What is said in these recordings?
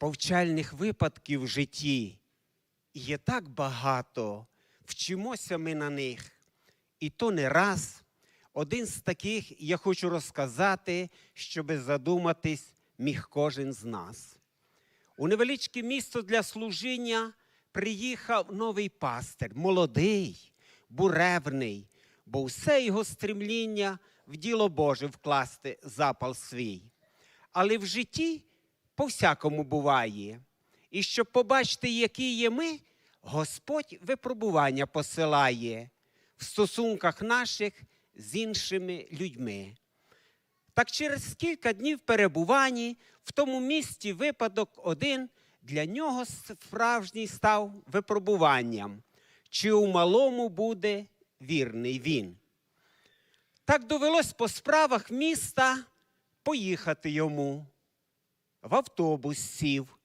повчальних випадків в житті. Є так багато, вчимося ми на них. І то не раз. Один з таких я хочу розказати, щоби задуматись міг кожен з нас. У невеличке місто для служіння приїхав новий пастир, молодий, буревний, бо все його стремління в діло Боже вкласти запал свій. Але в житті по-всякому буває. І щоб побачити, які є ми, Господь випробування посилає в стосунках наших з іншими людьми. Так через кілька днів перебуванні в тому місті випадок один для нього справжній став випробуванням, чи у малому буде вірний він. Так довелось по справах міста поїхати йому. В автобус сів.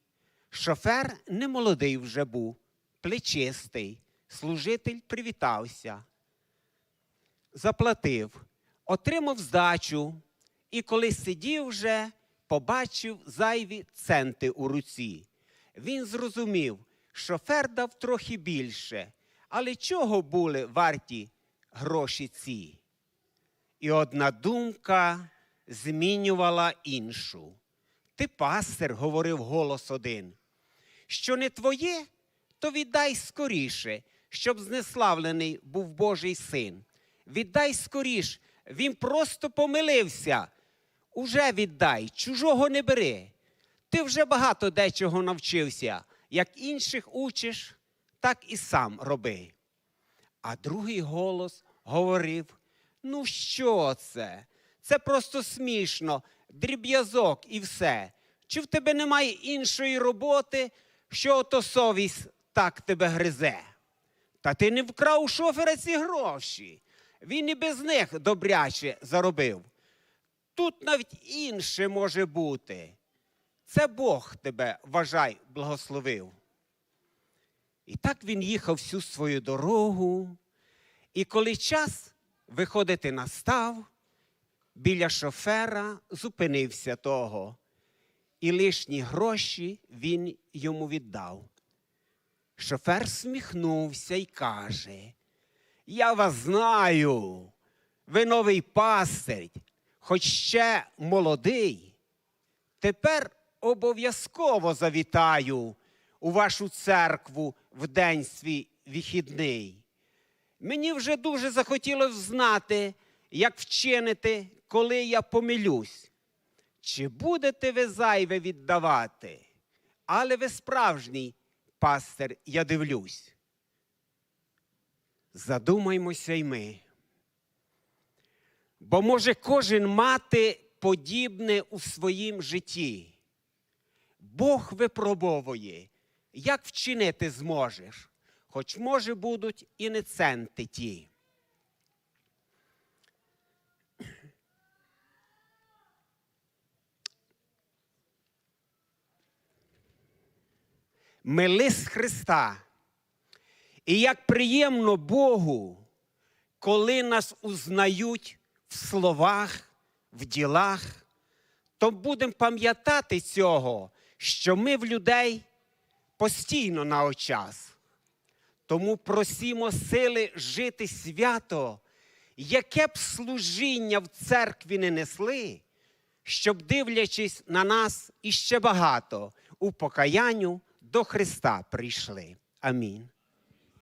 Шофер немолодий вже був, плечистий. Служитель привітався заплатив, отримав здачу, і коли сидів вже, побачив зайві центи у руці. Він зрозумів, шофер дав трохи більше, але чого були варті гроші ці? І одна думка змінювала іншу. Ти пастир, говорив голос один. Що не твоє, то віддай скоріше, щоб знеславлений був Божий син. Віддай скоріш, він просто помилився. Уже віддай, чужого не бери. Ти вже багато дечого навчився. Як інших учиш, так і сам роби. А другий голос говорив: ну що це? Це просто смішно, дріб'язок і все. Чи в тебе немає іншої роботи, що ото совість так тебе гризе? Та ти не вкрав у шофера ці гроші. Він і без них добряче заробив. Тут навіть інше може бути. Це Бог тебе, вважай, благословив. І так він їхав всю свою дорогу. І коли час виходити настав, біля шофера зупинився того, і лишні гроші він йому віддав. Шофер сміхнувся і каже: Я вас знаю, ви новий пастир, хоч ще молодий. Тепер обов'язково завітаю у вашу церкву в день свій вихідний. Мені вже дуже захотілося знати, як вчинити, коли я помилюсь. Чи будете ви зайве віддавати? Але ви справжній пастир, я дивлюсь. Задумаймося й ми. Бо може кожен мати подібне у своїм житті. Бог випробовує, як вчинити зможеш, хоч, може, будуть і не центи ті. Ми лист Христа. І як приємно Богу, коли нас узнають в словах, в ділах, то будемо пам'ятати цього, що ми в людей постійно на очас. Тому просімо сили жити свято, яке б служіння в церкві не несли, щоб, дивлячись на нас іще багато, у покаянню до Христа прийшли. Амінь.